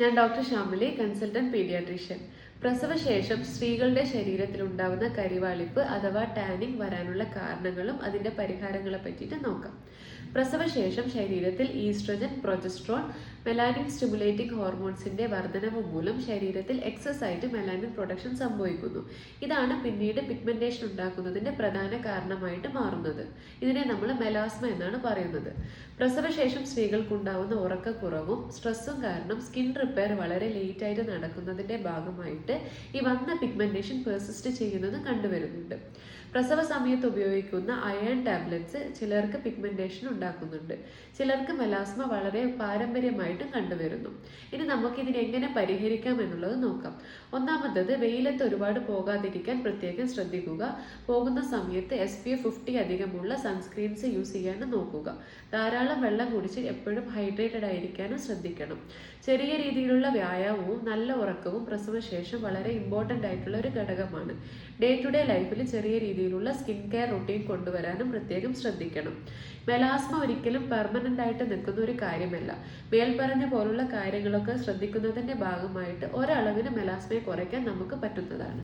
ഞാൻ doctor Shyamili consultant paediatrician. പ്രസവശേഷം സ്ത്രീകളുടെ ശരീരത്തിൽ ഉണ്ടാകുന്ന കരിവാളിപ്പ് അഥവാ ടാനിങ് വരാനുള്ള കാരണങ്ങളും അതിന്റെ പരിഹാരങ്ങളെ പറ്റിയിട്ട് നോക്കാം. പ്രസവശേഷം ശരീരത്തിൽ ഈസ്ട്രജൻ പ്രൊജസ്ട്രോൺ മെലാനിൻ സ്റ്റിമുലേറ്റിംഗ് ഹോർമോൺസിന്റെ വർധനവ് മൂലം ശരീരത്തിൽ എക്സസ് ആയിട്ട് മെലാനിൻ പ്രൊഡക്ഷൻ സംഭവിക്കുന്നു. ഇതാണ് പിന്നീട് പിഗ്മെന്റേഷൻ ഉണ്ടാക്കുന്നതിന്റെ പ്രധാന കാരണമായിട്ട് മാറുന്നത്. ഇതിനെ നമ്മൾ മെലാസ്മ എന്നാണ് പറയുന്നത്. പ്രസവശേഷം സ്ത്രീകൾക്കുണ്ടാവുന്ന ഉറക്കക്കുറവും സ്ട്രെസ്സും കാരണം സ്കിൻ റിപ്പയർ വളരെ ലേറ്റ് ആയിട്ട് നടക്കുന്നതിന്റെ ഭാഗമായിട്ട് ഈ വന്ന പിഗ്മെന്റേഷൻ പെർസിസ്റ്റ് ചെയ്യുന്നത് കണ്ടുവരുന്നുണ്ട്. പ്രസവ സമയത്ത് ഉപയോഗിക്കുന്ന അയൺ ടാബ്ലറ്റ്സ് ചിലർക്ക് പിഗ്മെന്റേഷൻ ഉണ്ടാക്കുന്നുണ്ട്. ചിലർക്ക് മെലാസ്മ വളരെ പാരമ്പര്യമായിട്ടും കണ്ടുവരുന്നു. ഇനി നമുക്ക് ഇതിനെ എങ്ങനെ പരിഹരിക്കാം എന്നുള്ളത് നോക്കാം. ഒന്നാമത്തത് വെയിലത്ത് ഒരുപാട് പോകാതിരിക്കാൻ പ്രത്യേകം ശ്രദ്ധിക്കുക. പോകുന്ന സമയത്ത് എസ് പി എഫ് ഫിഫ്റ്റി അധികമുള്ള സൺസ്ക്രീൻസ് യൂസ് ചെയ്യാനും നോക്കുക. ധാരാളം വെള്ളം കുടിച്ച് എപ്പോഴും ഹൈഡ്രേറ്റഡ് ആയിരിക്കാനും ശ്രദ്ധിക്കണം. ചെറിയ രീതിയിലുള്ള വ്യായാമവും നല്ല ഉറക്കവും പ്രസവശേഷം വളരെ ഇമ്പോർട്ടന്റ് ആയിട്ടുള്ള ഒരു ഘടകമാണ്. ഡേ ടു ഡേ ലൈഫിൽ ചെറിയ രീതിയിലുള്ള സ്കിൻ കെയർ റൊട്ടീൻ കൊണ്ടുവരാനും പ്രത്യേകം ശ്രദ്ധിക്കണം. മെലാസ്മ ഒരിക്കലും പെർമനന്റ് ആയിട്ട് നിൽക്കുന്ന ഒരു കാര്യമല്ല. മേൽപ്പറഞ്ഞ പോലുള്ള കാര്യങ്ങളൊക്കെ ശ്രദ്ധിക്കുന്നതിന്റെ ഭാഗമായിട്ട് ഒരളവിന് മെലാസ്മയെ കുറയ്ക്കാൻ നമുക്ക് പറ്റുന്നതാണ്.